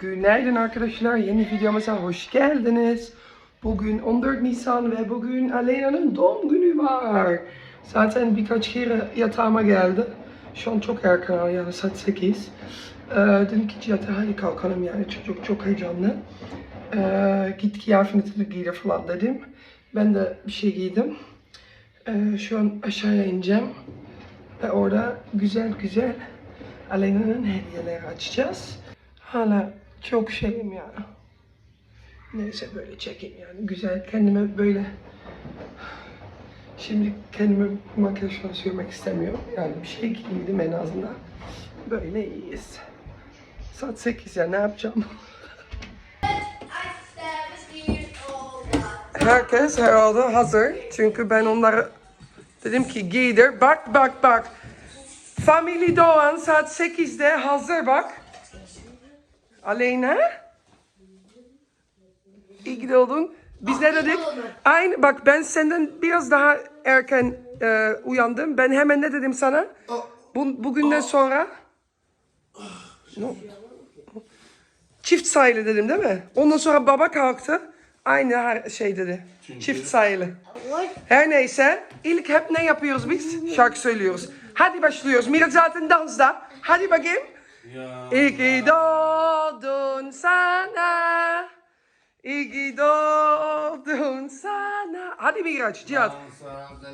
Günaydın arkadaşlar. Yeni videomuza hoş geldiniz. Bugün 14 Nisan ve bugün Aleyna'nın doğum günü var. Zaten birkaç kere yatağıma geldi. Şu an çok erken yani saat 8. Ee, dedim ki yatağa hadi kalkalım yani çocuk çok heyecanlı. Ee, git kıyafetini giy falan dedim. Ben de bir şey giydim. Ee, şu an aşağıya ineceğim. Ve orada güzel güzel Aleyna'nın hediyeleri açacağız. Hala çok şeyim ya. Neyse böyle çekeyim yani. Güzel kendime böyle Şimdi kendime makyaj falan sürmek istemiyorum. Yani bir şey giydim en azından. Böyle iyiyiz. Saat 8 ya ne yapacağım? Herkes herhalde hazır. Çünkü ben onlara dedim ki giydir. Bak bak bak. Family Doğan saat 8'de hazır bak. Aleyna. İyi ki doğdun. Biz ne dedik? Aynı bak ben senden biraz daha erken e, uyandım. Ben hemen ne dedim sana? Bu, bugünden sonra oldu? çift sayılı dedim değil mi? Ondan sonra baba kalktı. Aynı her şey dedi. Çift sayılı. Her neyse ilk hep ne yapıyoruz biz? Şarkı söylüyoruz. Hadi başlıyoruz. Mira zaten dansta. Hadi bakayım. İyi ki doğdun sana. İyi doğdun sana. Hadi Miraç, Cihat.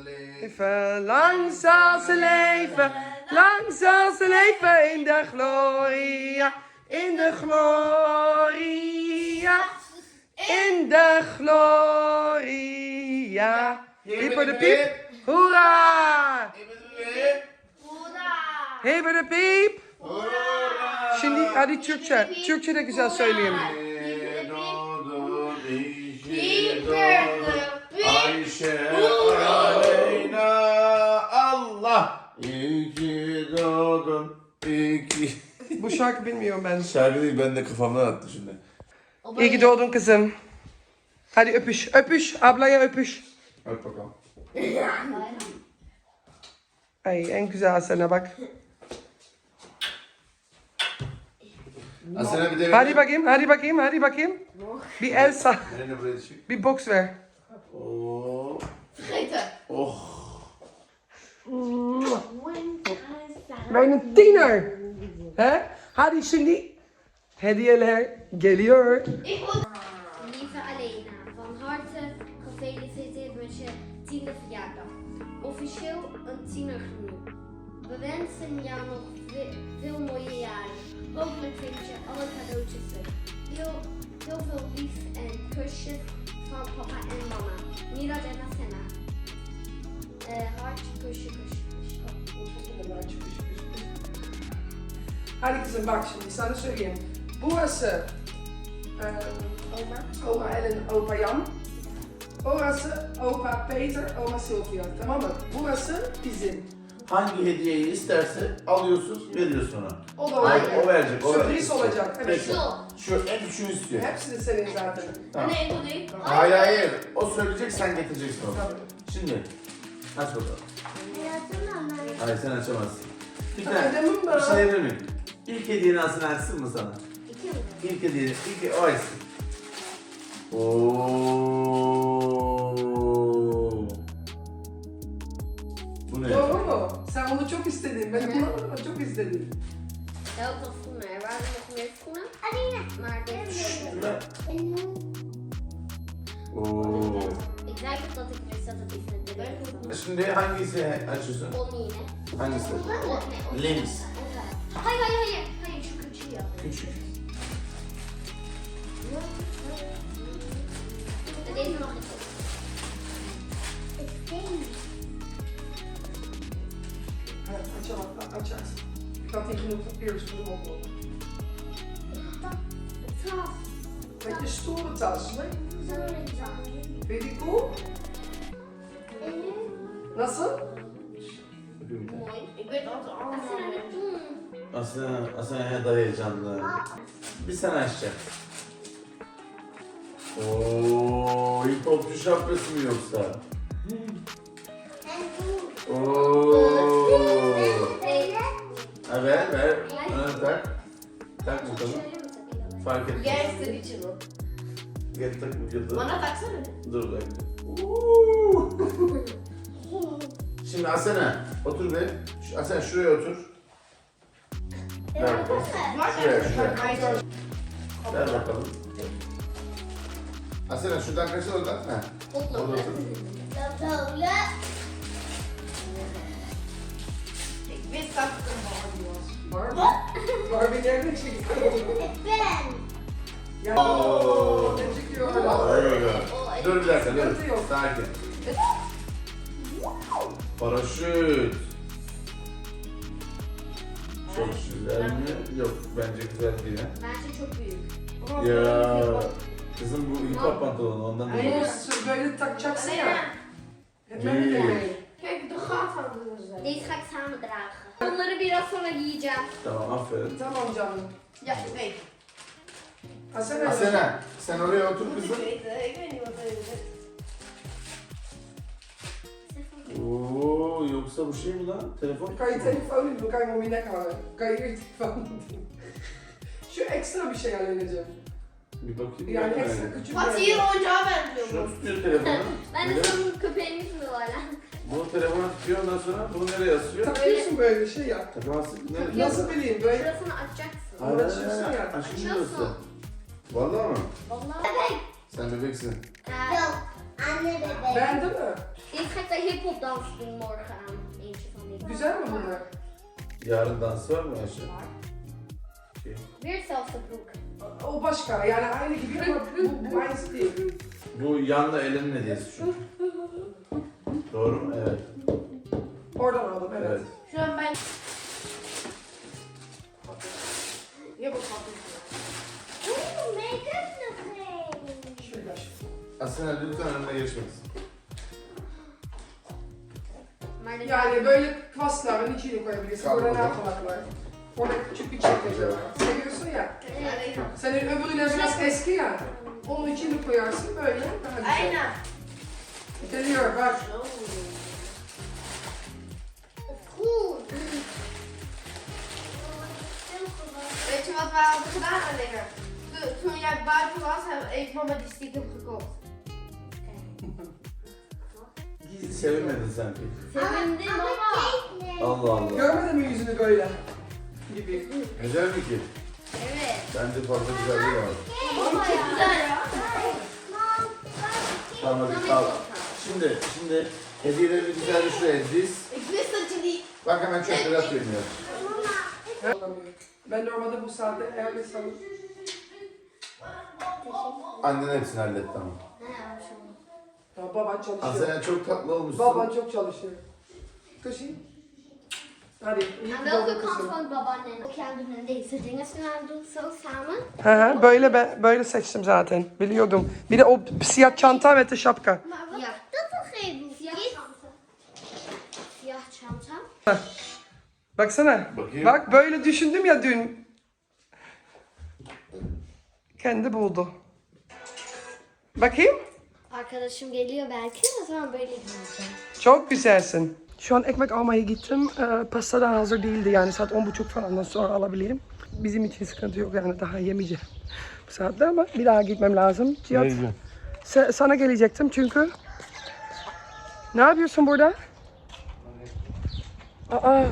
Leven, lang zal ze leven, lang zal ze leven in de gloria, in de gloria, in de gloria. Hyper de piep, hoera! Hyper de piep. Şimdi hadi Türkçe, Türkçe de güzel söyleyeyim. Ayşe Aleyna Allah. İyi ki doğdun. İyi ki. Bu şarkı bilmiyorum ben. Şarkı değil ben de kafamdan attı şimdi. İyi ki doğdun kızım. Hadi öpüş, öpüş, ablaya öpüş. Öp bakalım. Ay en güzel sana bak. Asena bir de Hadi bakayım, hadi bakayım, hadi bakayım. Bir el sağ, Elini buraya çık. bir box ver. Oo. Oh. Mijn tiener. Hè? Hadi şimdi hediyeler geliyor. Lieve Alena, van harte gefeliciteerd met je tiende verjaardag. Officieel een tiener genoemd. We wensen jou nog ve- veel mooie jaren. Hopelijk vind je alle cadeautjes leuk. Heel, heel veel lief en kusjes van papa en mama. Mira en Asena. Eh hartje, kusje, kusje, kusje. Hadi kızım bak şimdi sana söyleyeyim. Burası eee oma, oma Ellen, opa Jan. Orası opa Peter, oma Sylvia. Tamam mı? Burası bizim. Hangi hediyeyi isterse alıyorsun, veriyorsun ona. O da O, var. o verecek, o Sürpriz verecek. olacak. Evet. Peki. Şu en küçüğünü istiyor. Hepsi de senin zaten. Tamam. Nee, bu değil. Hayır hayır. O söyleyecek sen getireceksin onu. Tabii. Şimdi aç bakalım. Hayır sen açamazsın. Bir Sen tane adamın bir mı? şey miyim? İlk hediyeni alsın açsın mı sana? İki mi? İlk hediyeni, ilk o açsın. Oo. Bu ne? Doğru mu? Sen onu çok istedin. Ben bunu ama çok istedim. Schoenen. Er waren nog meer schoenen. Alina. Maar deze is Şurada. Oo. Ik lijkt het dat ik wist dat het iets met de werk Şimdi hangisi açıyorsun? Hè? Hangisi? Lens. Hayır, hayır, hayır. Hayır, şu küçüğü yap. Küçük. Açarsın. Ik had niet genoeg papier, dus moet hem oplopen. Tas. Met je stoere tas. Die cool? Nasıl? Mooi. Ik weet altijd allemaal. Aslında, aslında daha heyecanlı. Bir sen açacak. Oo, hip hopçu şapkası mı yoksa? Oo. Gel tak vücudu. Bana taksana. Dur bekle. Şimdi Asena otur be. Şu- Asena şuraya otur. Ver bakalım. Şuraya şuraya. Ver bakalım. Asena şuradan kaçır oradan. Ha. Orada otur. Taktım bana Barbie. Barbie nerede çıktı? Ya. Oo. Ne çıkıyor? Öyle. Dur bir dakika dur. Sıkıntı yok. Sakin. Paraşüt. Çok güzel mi? Yok bence güzel değil ha. Bence çok büyük. Ya kızım bu ilk pantolon ondan Bunu değil. böyle takacaksın ya. Büyük. Ben de demeyin. Kijk, de gaat van de zijn. Deze ga ik samen dragen. Onları biraz sonra giyeceğim. Tamam aferin. Tamam canım. Ja, nee. Asena. Asena sen oraya otur kızım. wat het is. Oo yoksa bu şey mi lan? Telefon? Hangen. Kan je hier je telefoon niet doen. Şu ekstra bir şey halledeceğim. Bir bakayım. Yani bakayım. ekstra küçük je oyuncağa benziyor Şunu bu? tutuyor telefonu. Ben de Böyle. sanırım köpeğin ismi var lan. Bu telefonu tutuyor ondan sonra bunu nereye asıyor? Takıyorsun böyle bir şey ya. Nereye? Nasıl bileyim böyle. Şurasını açacaksın. Açıyorsun ya. Açıyorsun. Vallahi mı? Vallahi. Sen bebeksin. Ja. Anne bebek. Beğendin mi? Deze ga ik de hip-hop dans doen morgen aan. Eentje van die. Güzel mi bunlar? Yarın dans var mı Ayşe? Okey. Weer hetzelfde broek. O başka yani aynı gibi ama bu, bu aynısı değil. Bu yanla elinin hediyesi şu. Doğru mu? Evet. Oradan aldım evet. Evet. Şu an ben... Je hebt Asena lütfen önüne geçmesin. Yani böyle klasların içine koyabilirsin. Burada ne yapmak var? Orada küçük bir çekmece var. Seviyorsun ya. Evet. Senin öbürüne biraz eski ya. Onun içine koyarsın böyle. Daha güzel. Aynen. Geliyor bak. Je wat wij hadden gedaan, Alina? Toen, toen jij buiten was, heb- heeft mama die stiekem sevinmedin sanki. Sevindim Ama ama. Allah Allah. Görmedin mi yüzünü böyle? Gibi. Güzel mi ki? Evet. Bence fazla güzel değil ama. Baba ya. Güzel ya. Mam, Tamam hadi al. Şimdi, şimdi hediyeleri güzel bir şuraya diz. Dat je die... Bak hemen çöpleri atıyorum ya. Ben normalde bu saatte bir salı... Annen hepsini halletti tamam. Ya baba çalışıyor. Asena çok tatlı olmuşsun. Baba çok çalışıyor. Kusje. Hadi. kant kızım. woont babaannen? Doet deze dingen samen doen, zo samen. Hı hı, böyle ben böyle seçtim zaten. Biliyordum. Bir de o siyah çanta ve de şapka. Geen Siyah çanta. Siyah çanta. Baksana. Bakayım. Bak böyle düşündüm ya dün. Kendi buldu. Bakayım. Arkadaşım geliyor belki o zaman böyle giyeceğim. Çok güzelsin. Şu an ekmek almaya gittim. Ee, pasta da hazır değildi yani saat 10.30 falandan sonra alabilirim. Bizim için sıkıntı yok yani daha yemeyeceğim bu saatte ama bir daha gitmem lazım. Cihat, se- sana gelecektim çünkü. Ne yapıyorsun burada? Aa,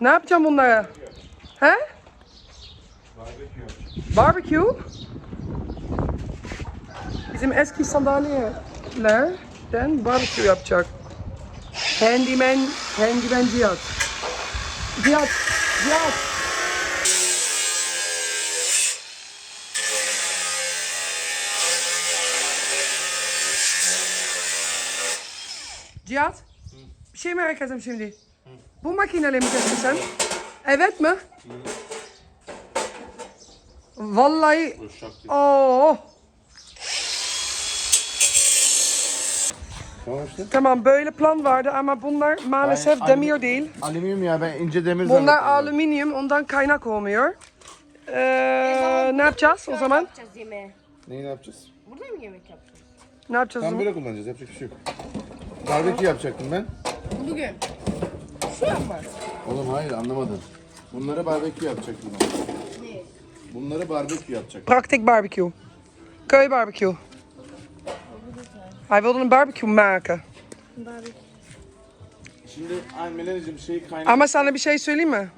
ne yapacağım bunlara? He? Barbecue. Bizim eski sandalyelerden barbecue yapacak. Handyman, handyman Cihat. Cihat, Cihat. Cihat, bir şey merak ettim şimdi. Bu makineyle mi kestin sen? Evet mi? Vallahi... Oo. Tamam Tamam böyle plan vardı ama bunlar maalesef Ay, demir alüminyum- değil. Alüminyum ya ben ince demir Bunlar alüminyum ondan kaynak olmuyor. Ee, ne yapacağız o zaman? yapacağız yemeği. Neyi ne yapacağız? Burada mı yemek yapacağız? Ne yapacağız Tam böyle kullanacağız yapacak bir şey yok. Barbekü yapacaktım ben. Bugün. Şu an mı? Oğlum hayır anlamadın. Bunları barbekü yapacaktım ben. Ne? Bunları barbekü yapacak. Praktik barbecue. Köy barbecue. Hij wilde een barbecue maken. Şimdi ay Meleniciğim şeyi kaynak... Ama sana bir şey söyleyeyim mi?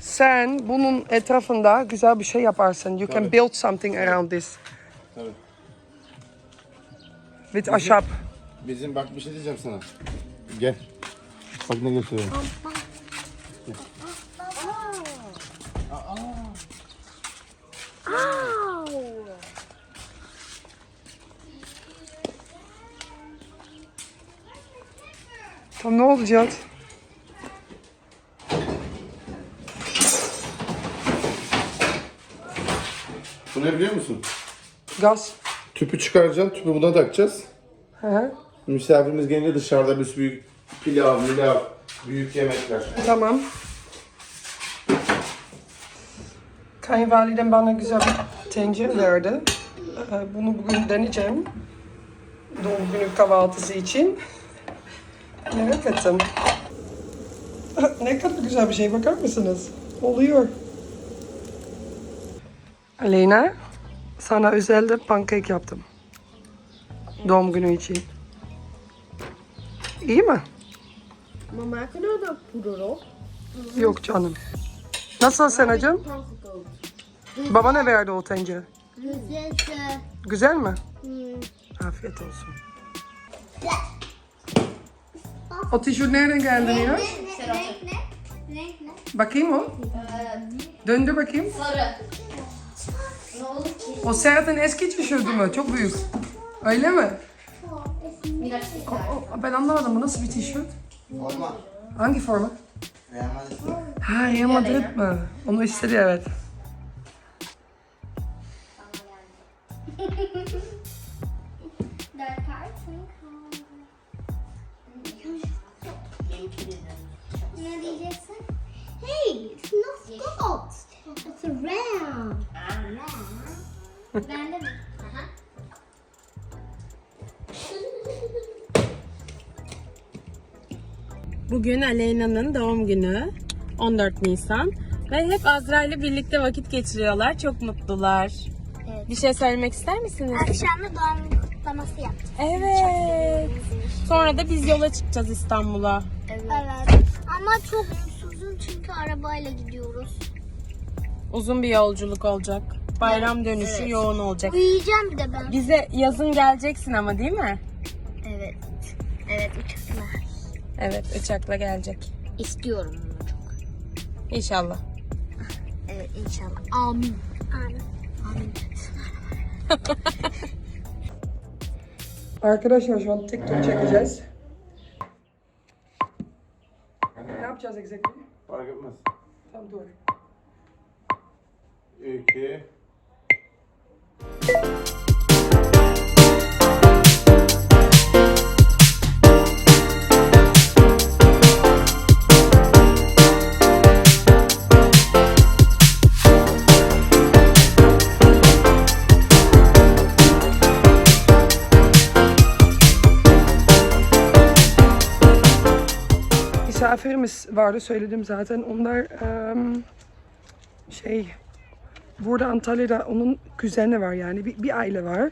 Sen bunun etrafında güzel bir şey yaparsın. You can build something around this. Tabii. With ahşap. Bizim bak bir şey diyeceğim sana. Gel. Bak ne gösteriyorum. Tam ne Cihat? Bu ne biliyor musun? Gaz. Tüpü çıkaracaksın, tüpü buna takacağız. Hı. Misafirimiz gelince dışarıda bir büyük pilav, milav, büyük yemekler. Tamam. Kayınvalidem bana güzel bir tencere verdi. Ee, Bunu bugün deneyeceğim. Doğum günü kahvaltısı için. Merak ettim. ne kadar güzel bir şey bakar mısınız? Oluyor. Aleyna, sana özel de pankek yaptım. Doğum günü için. İyi mi? Maken we er poeder op? Yok canım. Nasıl Senacığım? Baba ne verdi o tencere? Güzel. Güzel mi? Afiyet olsun. O tişört nereden geldi ya? Renk ne? Renk ne? Bakayım o. Döndür bakayım. Sarı. Ne ki? O Serhat'ın eski tişörtü mü? Çok büyük. Öyle mi? Miraç tekrar. O- Ben anlamadım. Bu nasıl bir tişört? Olma. Hangi forma? Real Madrid. Ha, Real Madrid mi? Onu istedi evet. Not gold. It's a round. Ben de mi? Aha. Bugün Aleyna'nın doğum günü. 14 Nisan. Ve hep Azra ile birlikte vakit geçiriyorlar. Çok mutlular. Evet. Bir şey söylemek ister misiniz? Akşamda doğum günü kutlaması yaptık. Evet. Sonra da biz yola çıkacağız İstanbul'a. Evet. Ama çok arabayla gidiyoruz. Uzun bir yolculuk olacak. Bayram dönüşü yoğun olacak. Uyuyacağım bir de ben. Bize yazın geleceksin ama değil mi? Evet. Evet uçakla. Evet uçakla gelecek. İstiyorum bunu çok. İnşallah. Evet inşallah. Amin. Amin. Amin. Arkadaşlar şu an TikTok çekeceğiz. Ne yapacağız exactly? Fark etmez. Tam dur. İki. Misafirimiz vardı söyledim zaten. Onlar em, şey burada Antalya'da onun kuzeni var yani bir, bir aile var.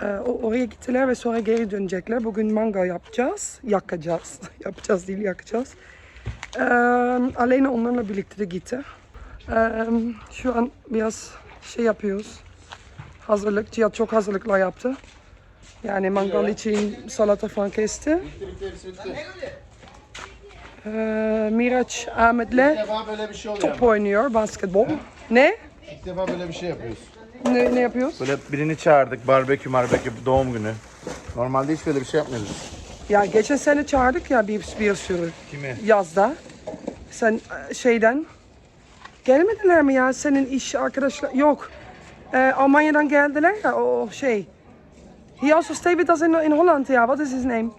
Ee, oraya gittiler ve sonra geri dönecekler. Bugün mangal yapacağız. Yakacağız. yapacağız değil yakacağız. Ee, Aleyna onlarla birlikte de gitti. Ee, şu an biraz şey yapıyoruz. Hazırlık. Cihat çok hazırlıklar yaptı. Yani mangal için salata falan kesti. Ee, Miraç Ahmet'le defa böyle bir şey oluyor. top oynuyor basketbol. Ne? İlk defa böyle bir şey yapıyoruz. Ne, ne yapıyoruz? Böyle birini çağırdık. Barbekü barbekü doğum günü. Normalde hiç böyle bir şey yapmıyoruz. Ya geçen sene çağırdık ya bir, bir sürü Kimi? yazda. Sen e, şeyden gelmediler mi ya senin iş arkadaşlar? Yok. Ee, Almanya'dan geldiler ya o şey. He also stayed with us in, in Holland ya. What is his name?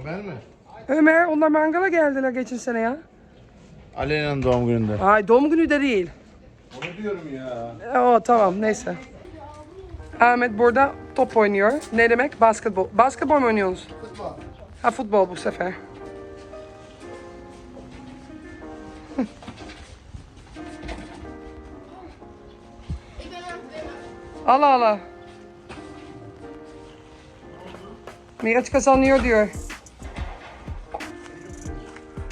Ömer mi? Ömer onlar mangala geldiler geçen sene ya. Aleyna'nın doğum gününde. Ay doğum günü de değil. Onu diyorum ya. E, O tamam neyse. Ahmet burada top oynuyor. Ne demek? Basketbol. Basketbol mu oynuyorsunuz? Futbol. Ha futbol bu sefer. Allah Allah. Miraç kazanıyor diyor.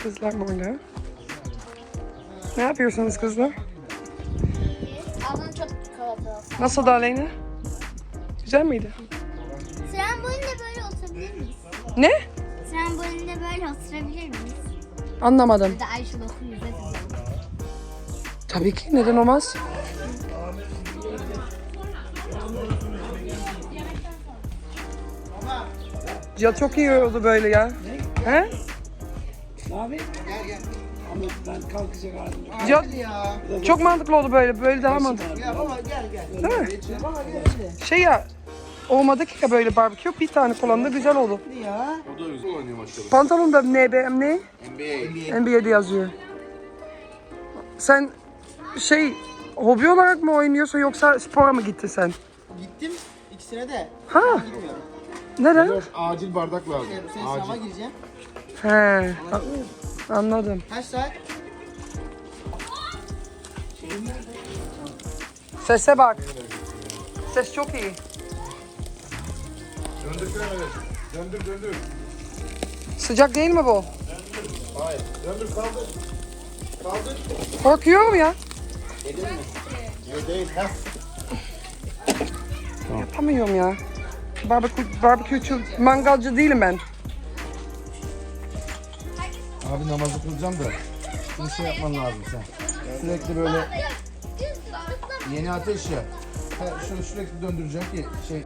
Kızlar burada. Ne yapıyorsunuz kızlar? Ablam çok çikolatalı. Nasıl da Aleyna? Güzel miydi? Trambolinde böyle oturabilir miyiz? Ne? Trambolinde böyle oturabilir miyiz? Anlamadım. Bir de Ayşe yüze Tabii ki neden olmaz? Ya çok iyi oldu böyle ya. He? Abi gel gel. Ama ben kalkacak halim. Ya, Ya. çok mantıklı oldu böyle. Böyle daha mantıklı. Ya baba gel gel. Değil mi? Baba gel gel. Şey ya olmadı ki ya böyle barbekü. Bir tane kullandı güzel oldu. Ya. O da güzel oynuyor maçta. Pantolonda NBM ne? NBA. NBA'de yazıyor. Sen şey hobi olarak mı oynuyorsun yoksa spora mı gittin sen? Gittim ikisine de. Ha Gitmiyorum. neden? Acil bardak lazım. Senin sınava gireceğim. He anladım. Kaç saat? Sese bak. Ses çok iyi. Döndür kremleri. Döndür döndür. Sıcak değil mi bu? Hayır. Döndür kaldır. Kaldır. Korkuyorum ya. Yok değil. Heh. Yapamıyorum ya. Barbekü, barbekücü, mangalcı değilim ben. Abi namazı kılacağım da. Şunu şey yapman lazım sen. Sürekli böyle yeni ateş ya. Ha, Şunu sürekli döndüreceğim ki şey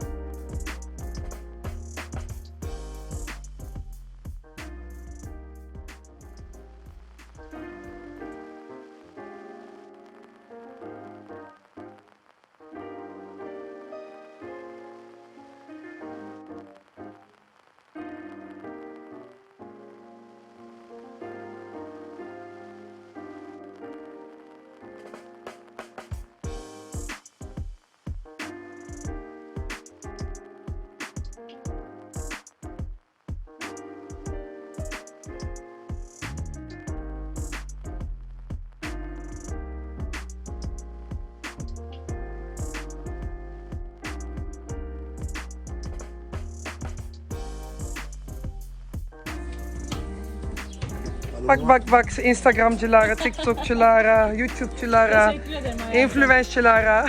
Bak bak bak Instagramcılara, TikTokçulara, hayatım. influencer'lara.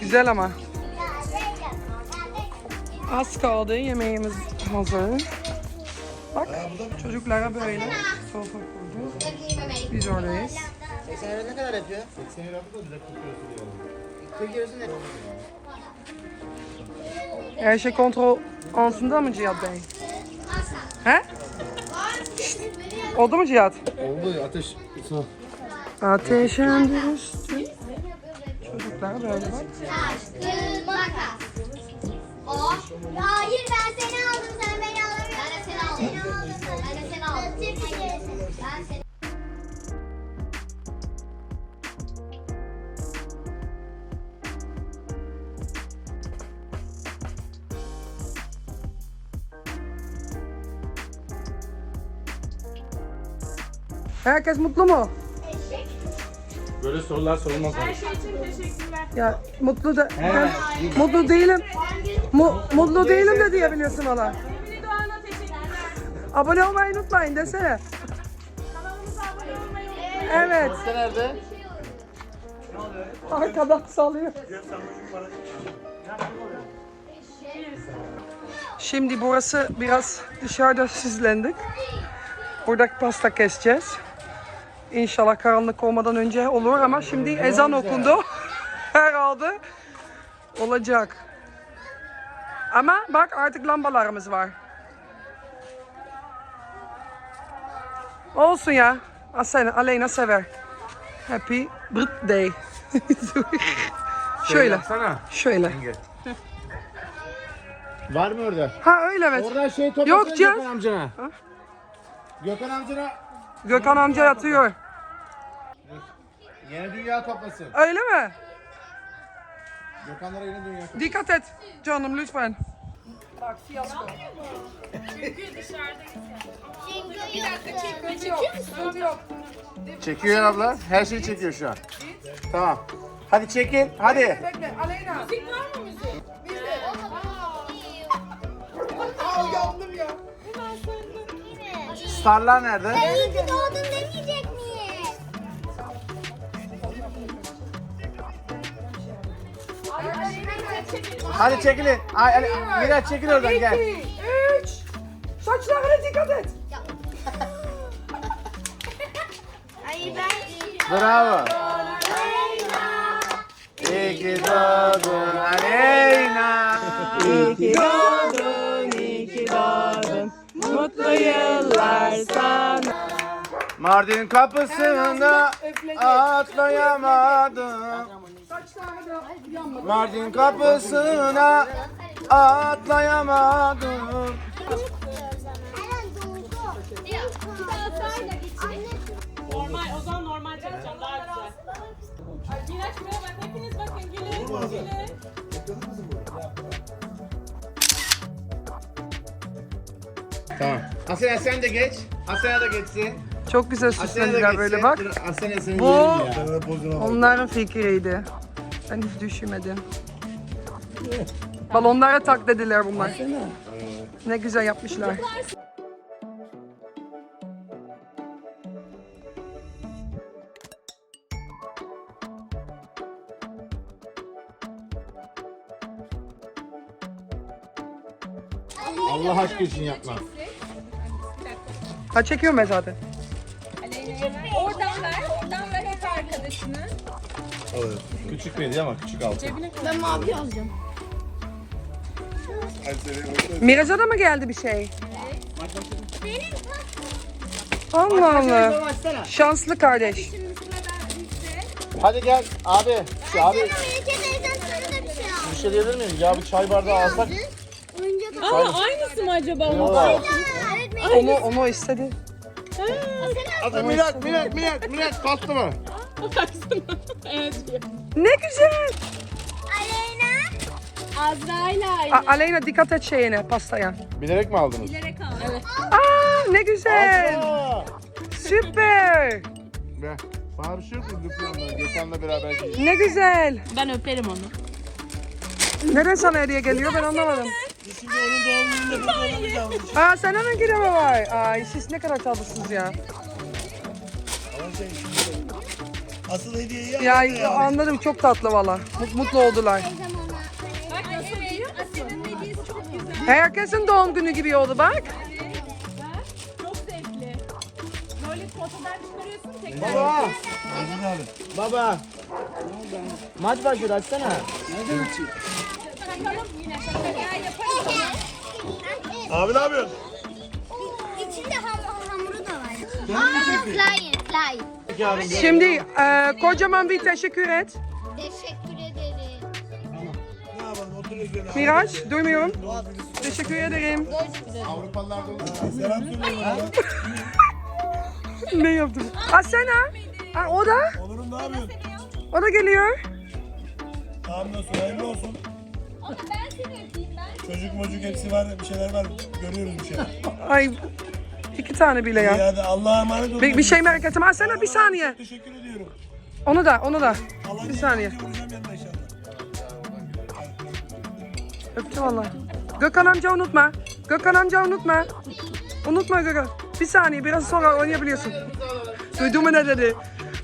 Güzel ama. Az kaldı yemeğimiz hazır. Bak çocuklara böyle sofra kurduk. Biz oradayız. 80 euro ne kadar yapıyor? 80 lira bu da direkt tutuyorsun diyorum. 40 eurosu ne? Her şey kontrol altında mı Cihat Bey? He? Oldu mu Cihat? Oldu ateş. Su. Ateşin düştü. Çocuklar böyle bak. Hayır ben seni aldım sen beni alamıyorsun. Ben de seni aldım. Ben de seni aldım. Ben seni Herkes mutlu mu? Böyle sorular sorulmaz. Her şey için teşekkürler. Ya mutlu da ben mutlu değilim. Mu, mutlu değilim de diyebilirsin valla. Emine Doğan'a teşekkürler. Abone olmayı unutmayın desene. Kanalımıza abone olmayı unutmayın. Evet. Nerede? Arkadan salıyor. Şimdi burası biraz dışarıda sizlendik. Buradaki pasta keseceğiz. İnşallah karanlık olmadan önce olur ama şimdi ezan okundu. Herhalde olacak. Ama bak artık lambalarımız var. Olsun ya. Asena, Aleyna sever. Happy birthday. Şöyle. Sana. Şöyle. Var mı orada? Ha öyle evet. Oradan şey toplasana Yok. Gökhan amcana. Gökhan amcana Gökhan amca yatıyor. yeni dünya toplasın. Öyle mi? Gökhanlara yeni dünya Dikkat et canım lütfen. Bak fiyasko. Çünkü dışarıda Çünkü Sıkıntı yok. Sıkıntı yok. Çekiyor abla. Her şeyi çekiyor şu an. Tamam. Hadi çekin. Hadi. Bekle Aleyna. Müzik var mı müzik? Starlar nerede? Ben iyi ki doğdun demeyecek miyim? Hadi çekilin. Ay, Miraç çekil oradan gel. İki, üç. Saçlarına dikkat et. Ay ben Bravo. İyi ki doğdun Aleyna. İyi ki doğdun, iyi ki doğdun. Mutlu yıllar sana. Mardin kapısında atlayamadım. Mardin kapısına atlayamadım. Normal, o zaman normal çekeceğim daha güzel. Ay, Miraç buraya bak, hepiniz bakın gelin, gelin. Tamam. Asena sen de geç. Asena da geçsin. Çok güzel süslediler böyle bak. Dur, Asena seni Bu ya. onların fikriydi. Ben hiç düşünmedim. Balonlara tak dediler bunlar. Ne güzel yapmışlar. Allah aşkı için yapma. Ha çekiyorum ben zaten. Oradan ver, oradan ver hep arkadaşını. Küçük miydi ama küçük altı. Miraç'a da mı geldi bir şey? Allah Allah. Şanslı kardeş. Hadi gel abi. Şu abi Melike teyzem sana da bir şey aldı. bir şey diyebilir miyim? Ya bir çay bardağı alsak. Oyuncak Aa, aynısı mı acaba? Yok. Onu onu istedi. Hadi Mirat, Mirat, Mirat, Mirat kalktı mı? Baksana. evet. Ne güzel. Aleyna. Azra ile aynı. A- Aleyna dikkat et şeyine pastaya. Bilerek mi aldınız? Bilerek al. Evet. Aa ne güzel. Aa! Süper. Be. Yok mu? Lütfen Geçenle beraber. Ne güzel. Ben öperim onu. Neden sana hediye geliyor ben anlamadım. Aa sen hemen mi var? Ay siz ne kadar tatlısınız ya. Asıl hediyeyi Ya anladım çok tatlı valla. Mut- Mutlu oldular. Bak nasıl biliyor musun? hediyesi çok güzel. Herkesin doğum günü gibi oldu bak. Bak. Çok zevkli. Böyle fotodan çıkarıyorsun tekrar. Baba. Baba. Maç başlıyor açsana. Yine. Yaparız. Abi ne yapıyorsun? İçinde ham hamuru da var. Aa, fly, fly. Şimdi e, kocaman bir teşekkür et. Teşekkür ederim. Ne yapalım oturuyoruz böyle. Miraç duymuyorum. Teşekkür ederim. Avrupalılar. Selam ne yaptım? Asena. Ha, o da. Olurum ne yapıyorsun? O da geliyor. Tamam nasıl hayırlı olsun. Çocuk mocuk hepsi var bir şeyler var. Görüyoruz bir şeyler. Ay iki tane bile ya. Hadi Allah'a emanet olun. Bir, bir şey merak ettim. Asena bir saniye. Teşekkür ediyorum. Onu da onu da. Allah Bir saniye. Öptüm valla. Gökhan amca unutma. Gökhan amca unutma. Unutma Gökhan. Bir saniye biraz sonra oynayabiliyorsun. Duydun mu ne dedi?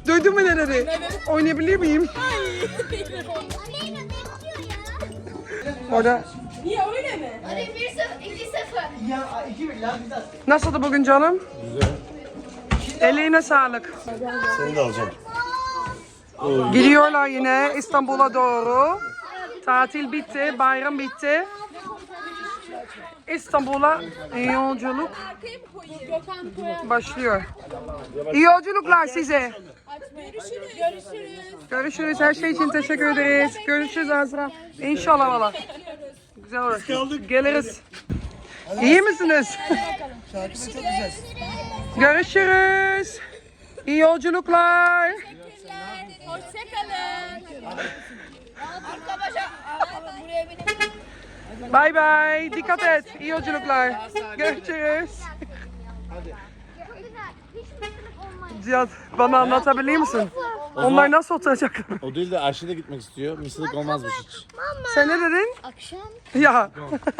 Duydun mu ne dedi? Oynayabilir miyim? Ya. Orada Niye öyle mi? Hadi 1-0, 2-0. nasıldı bugün canım? Güzel. Eline sağlık. Seni de alacağım. Gidiyorlar yine İstanbul'a doğru. Tatil bitti, bayram bitti. İstanbul'a yolculuk başlıyor. İyi yolculuklar size. Görüşürüz. Görüşürüz. Görüşürüz. Her şey için teşekkür ederiz. Görüşürüz Azra. İnşallah valla. Güzel olur. Geliriz. İyi misiniz? Şarkı da çok güzel. Görüşürüz. İyi yolculuklar. Hoşçakalın. Arkadaşlar, buraya benim Bye bye. Dikkat et. İyi yolculuklar. Görüşürüz. Hadi. Cihat bana anlatabilir misin? Onlar nasıl oturacaklar? O değil de Ayşe de gitmek istiyor. Mislik olmazmış hiç. Sen ne dedin? Akşam. Ya.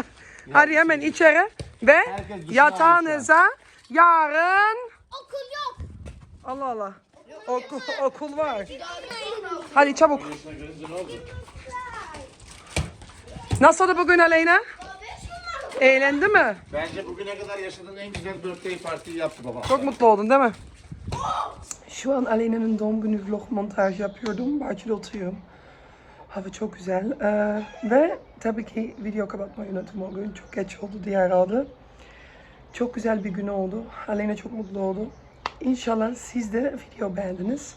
Hadi hemen içeri ve Herkes dışarı yatağınıza yarın Okul yok. Allah Allah. Okul, okul var. Hadi çabuk. Nasıldı bugün Aleyna? Eğlendi mi? Bence bugüne kadar yaşadığın en güzel birthday partiyi yaptı babam. Çok mutlu oldun değil mi? Şu an Aleyna'nın doğum günü vlog montaj yapıyordum. Bahçede oturuyorum. Hava çok güzel. Ee, ve tabii ki video kapatmayı unuttum o gün. Çok geç oldu diye herhalde. Çok güzel bir gün oldu. Aleyna çok mutlu oldu. İnşallah siz de video beğendiniz.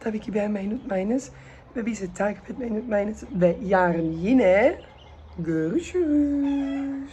Tabii ki beğenmeyi unutmayınız. Ve bizi takip etmeyi unutmayınız. Ve yarın yine görüşürüz.